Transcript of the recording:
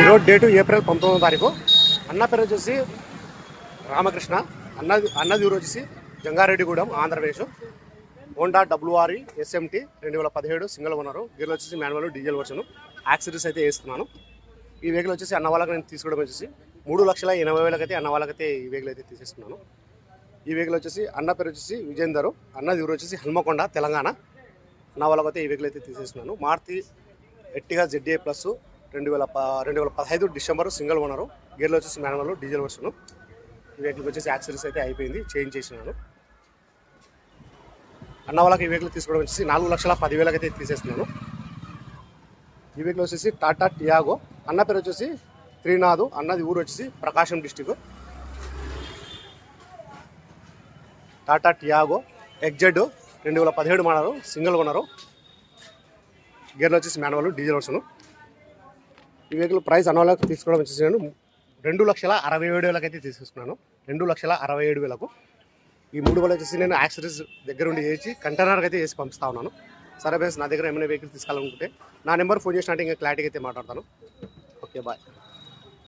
ఈరోజు date April పంతొమ్మిదో తారీఖు. అన్న పేరు వచ్చేసి రామకృష్ణ. అన్న అన్నది ఊరు వచ్చేసి Jangareddygudem Andhra Pradesh. Honda WRE SMT రెండు వేల పదిహేడు సింగిల్ ఓనరు. గేర్లు వచ్చేసి మాన్యువల్ డీజిల్ వర్షన్. యాక్సిడెంట్స్ అయితే వేస్తున్నాను. ఈ వెహికల్ వచ్చేసి అన్న వాళ్ళకి నేను తీసుకోవడం వచ్చేసి మూడు లక్షల ఎనభై వేలకైతే అన్న వాళ్ళకైతే ఈ వెహికల్ అయితే తీసేస్తున్నాను. ఈ వెహికల్ వచ్చేసి అన్న పేరు వచ్చేసి విజేందర్. అన్నది ఊరు వచ్చేసి హన్మకొండ తెలంగాణ. అన్న వాళ్ళకైతే ఈ వెహికల్ అయితే తీసేస్తున్నాను. Maruti Ertiga ZA plus. రెండు వేల ప రెండు వేల పదహైదు డిసెంబర్ సింగిల్ ఓనరు గేర్లో వచ్చేసి మాన్యువల్ డీజిల్ వర్షన్. ఈ వచ్చేసి యాక్సిడెంట్స్ అయితే అయిపోయింది చేంజ్ చేసినాను. అన్న వాళ్ళకి ఈ వెహికల్ తీసుకోవడం వచ్చేసి నాలుగు లక్షల పదివేలకి అయితే తీసేస్తున్నాను. ఈ వెహికల్ వచ్చేసి టాటా టియాగో. అన్న పేరు వచ్చేసి త్రినాథ్ అన్నది ఊరు వచ్చేసి Prakasam district Tata Tiago XZ రెండు వేల పదిహేడు మోడల్ సింగిల్ కొన్నారు గేర్లో వచ్చేసి మాన్యువల్ డీజిల్ వర్షన్. ఈ వెహికల్ ప్రైస్ అన్న తీసుకోవడం వచ్చేసి నేను రెండు లక్షల అరవై ఏడు వేలకైతే అయితే తీసుకున్నాను రెండు లక్షల అరవై ఏడు వేలకు. ఈ మూడు వేలు వచ్చేసి నేను యాక్సరీస్ దగ్గర ఉండి చేసి కంటైనర్కి అయితే చేసి పంపిస్తా ఉన్నాను. సరే బేస్ నా దగ్గర ఏమైనా వెహికల్ తీసుకోవాలనుకుంటే నా నెంబర్ ఫోన్ చేసినట్టు ఇంకా క్లారిటీగా అయితే మాట్లాడతాను. Okay bye.